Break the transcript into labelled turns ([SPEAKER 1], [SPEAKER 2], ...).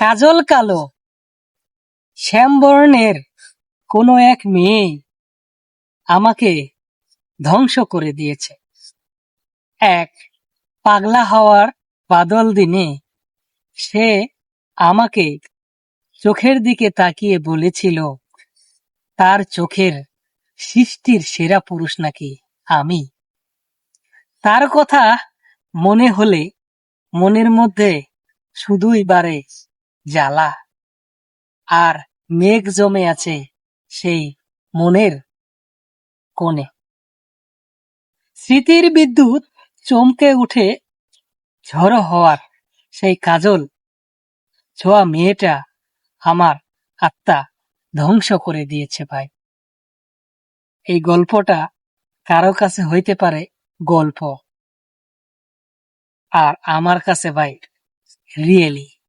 [SPEAKER 1] কাজল কালো। শ্যামবর্ণের কোনো এক মেয়ে আমাকে ধ্বংস করে দিয়েছে। এক পাগলা হওয়ার বাদল দিনে সে আমাকে চোখের দিকে তাকিয়ে বলেছিল, তার চোখের সৃষ্টির সেরা পুরুষ নাকি আমি? তার কথা মনে হলে মনের মধ্যে শুধুই বারে জ্বালা। আর মেঘ জমে আছে সেই মনের কোণে। স্মৃতির বিদ্যুৎ চমকে উঠে ঝড়ো হওয়ার সেই কাজল। ছোঁয়া মেয়েটা আমার আত্মা ধ্বংস করে দিয়েছে ভাই। এই গল্পটা কারও কাছে হইতে পারে গল্প। আর আমার কাছে ভাই, রিয়েলি।